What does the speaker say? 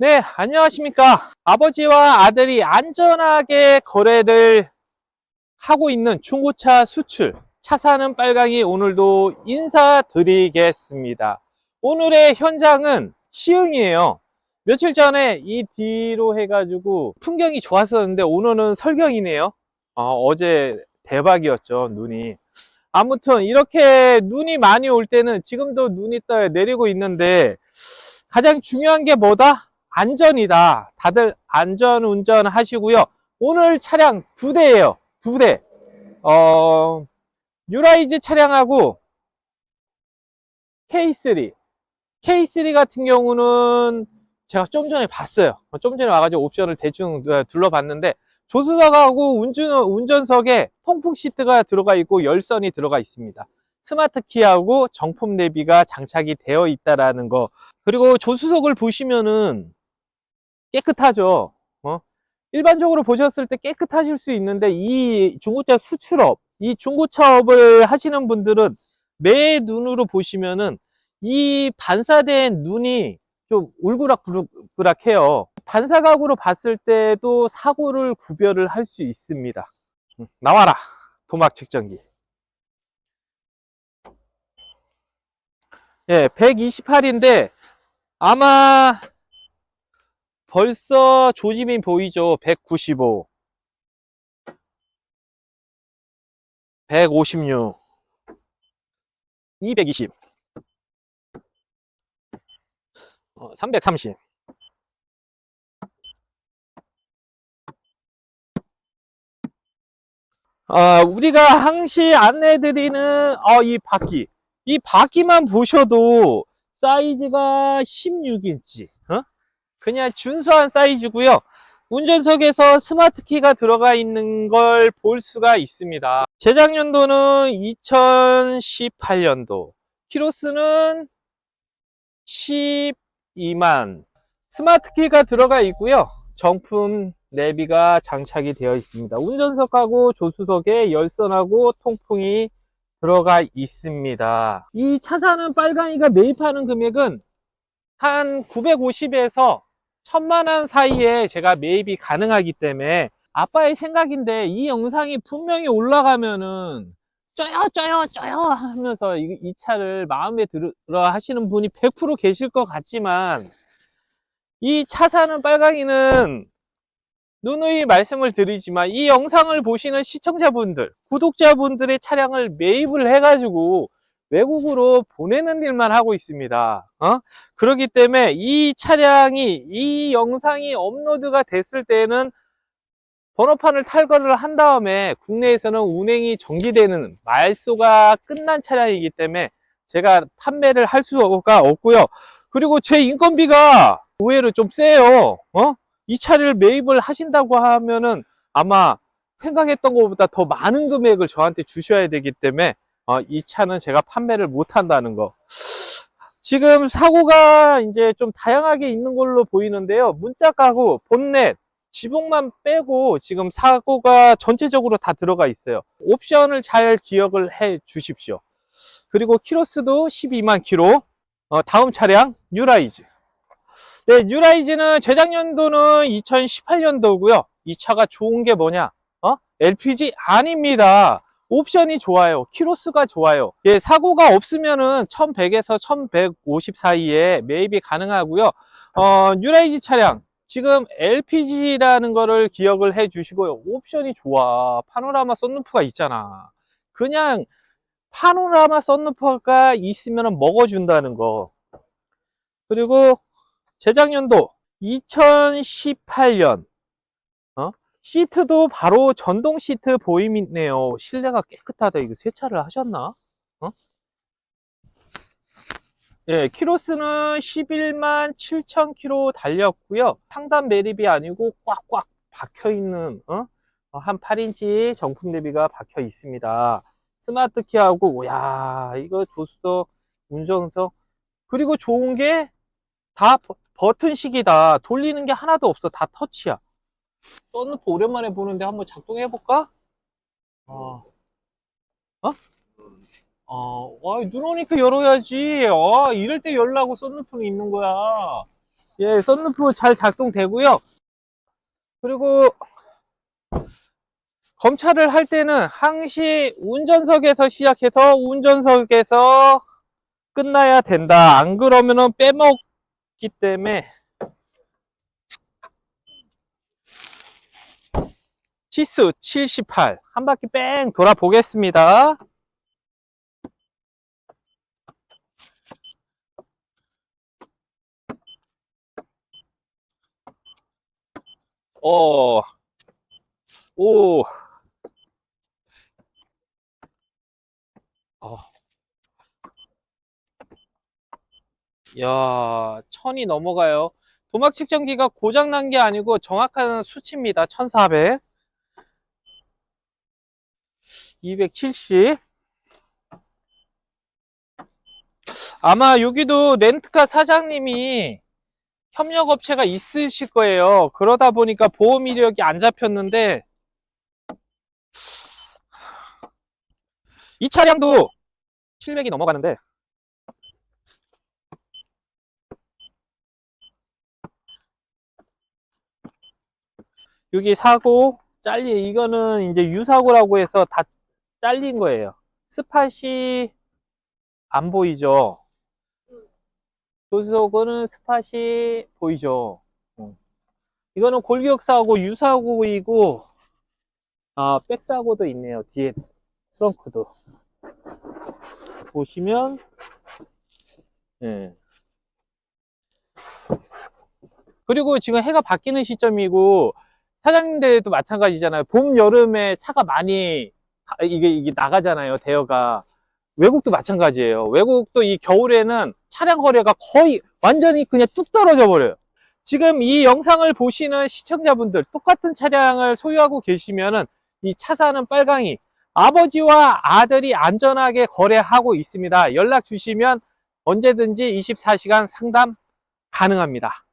네, 안녕하십니까. 아버지와 아들이 안전하게 거래를 하고 있는 중고차 수출. 차 사는 빨강이 오늘도 인사드리겠습니다. 오늘의 현장은 시흥이에요. 며칠 전에 이 뒤로 해가지고 풍경이 좋았었는데 오늘은 설경이네요. 어, 제 대박이었죠, 눈이. 아무튼 이렇게 눈이 많이 올 때는 지금도 눈이 떠 내리고 있는데 가장 중요한 게 뭐다? 안전이다. 다들 안전 운전 하시고요. 오늘 차량 두 대예요. 두 대. 어, 뉴라이즈 차량하고 K3. K3 같은 경우는 제가 좀 전에 봤어요. 좀 전에 와가지고 옵션을 대충 둘러봤는데 조수석하고 운전, 운전석에 통풍 시트가 들어가 있고 열선이 들어가 있습니다. 스마트 키하고 정품 내비가 장착이 되어 있다라는 거. 그리고 조수석을 보시면은 깨끗하죠. 어? 일반적으로 보셨을 때 깨끗하실 수 있는데 이 중고차 수출업, 이 중고차업을 하시는 분들은 매 눈으로 보시면은 이 반사된 눈이 좀 울그락부락해요. 반사각으로 봤을 때도 사고를 구별을 할 수 있습니다. 음, 나와라 도막 측정기. 예, 128인데 아마 벌써 조짐이 보이죠? 195, 156, 220, 어, 330. 어, 우리가 항시 안내드리는 어, 이 바퀴. 이 바퀴만 보셔도 사이즈가 16인치. 어? 그냥 준수한 사이즈고요. 운전석에서 스마트 키가 들어가 있는 걸 볼 수가 있습니다. 제작 연도는 2018년도. 키로수는 12만. 스마트 키가 들어가 있고요. 정품 내비가 장착이 되어 있습니다. 운전석하고 조수석에 열선하고 통풍이 들어가 있습니다. 이 차 사는 빨강이가 매입하는 금액은 한 950에서 1000만원 사이에 제가 매입이 가능하기 때문에 아빠의 생각인데 이 영상이 분명히 올라가면은 쪄요 쪄요 쪄요 하면서 이, 이 차를 마음에 들어 하시는 분이 100% 계실 것 같지만 이 차 사는 빨강이는 누누이 말씀을 드리지만 이 영상을 보시는 시청자분들, 구독자분들의 차량을 매입을 해가지고 외국으로 보내는 일만 하고 있습니다. 어? 그렇기 때문에 이 차량이 이 영상이 업로드가 됐을 때는 번호판을 탈거를 한 다음에 국내에서는 운행이 정지되는 말소가 끝난 차량이기 때문에 제가 판매를 할 수가 없고요. 그리고 제 인건비가 의외로 좀 세요. 어? 이 차를 매입을 하신다고 하면은 아마 생각했던 것보다 더 많은 금액을 저한테 주셔야 되기 때문에 어, 이 차는 제가 판매를 못 한다는 거. 지금 사고가 이제 좀 다양하게 있는 걸로 보이는데요. 문짝 가구, 본넷, 지붕만 빼고 지금 사고가 전체적으로 다 들어가 있어요. 옵션을 잘 기억을 해 주십시오. 그리고 키로수도 12만 키로. 어, 다음 차량 뉴라이즈. 네, 뉴라이즈는 재작년도는 2018년도고요. 이 차가 좋은 게 뭐냐? 어? LPG 아닙니다. 옵션이 좋아요. 키로수가 좋아요. 예, 사고가 없으면은 1100에서 1150 사이에 매입이 가능하고요. 어, 뉴라이즈 차량 지금 LPG라는 거를 기억을 해 주시고요. 옵션이 좋아. 파노라마 썬루프가 있잖아. 그냥 파노라마 썬루프가 있으면 먹어준다는 거. 그리고 재작년도 2018년 어? 시트도 바로 전동 시트 보임이네요. 실내가 깨끗하다. 이거 세차를 하셨나? 어? 예, 키로수는 11만 7천 킬로 달렸고요. 상단 매립이 아니고 꽉꽉 박혀 있는 어? 한 8인치 정품 대비가 박혀 있습니다. 스마트 키하고 야 이거 조수석 운전석 그리고 좋은 게 다 버튼식이다. 돌리는 게 하나도 없어. 다 터치야. 썬루프 오랜만에 보는데 한번 작동해볼까? 어. 어? 어, 와, 눈 오니까 열어야지. 아, 이럴 때 열라고 썬루프는 있는 거야. 예, 썬루프 잘 작동되고요. 그리고 검찰을 할 때는 항시 운전석에서 시작해서 운전석에서 끝나야 된다. 안 그러면은 빼먹기 때문에 치수 78. 한 바퀴 뺑 돌아 보겠습니다. 어, 오, 어. 야, 천이 넘어가요. 도막 측정기가 고장난 게 아니고 정확한 수치입니다. 1400. 270. 아마 여기도 렌트카 사장님이 협력업체가 있으실 거예요. 그러다 보니까 보험 이력이 안 잡혔는데, 이 차량도 700이 넘어가는데, 여기 사고, 잘리, 이거는 이제 유사고라고 해서 다 잘린 거예요. 스팟이 안 보이죠? 조수석은 스팟이 보이죠? 어. 이거는 골격사고 유사고이고, 아, 백사고도 있네요. 뒤에 트렁크도. 보시면, 예. 그리고 지금 해가 바뀌는 시점이고, 사장님들도 마찬가지잖아요. 봄, 여름에 차가 많이, 가- 이게, 이게 나가잖아요. 대여가. 외국도 마찬가지예요. 외국도 이 겨울에는 차량 거래가 거의 완전히 그냥 뚝 떨어져 버려요. 지금 이 영상을 보시는 시청자분들 똑같은 차량을 소유하고 계시면은 이 차 사는 빨강이 아버지와 아들이 안전하게 거래하고 있습니다. 연락 주시면 언제든지 24시간 상담 가능합니다.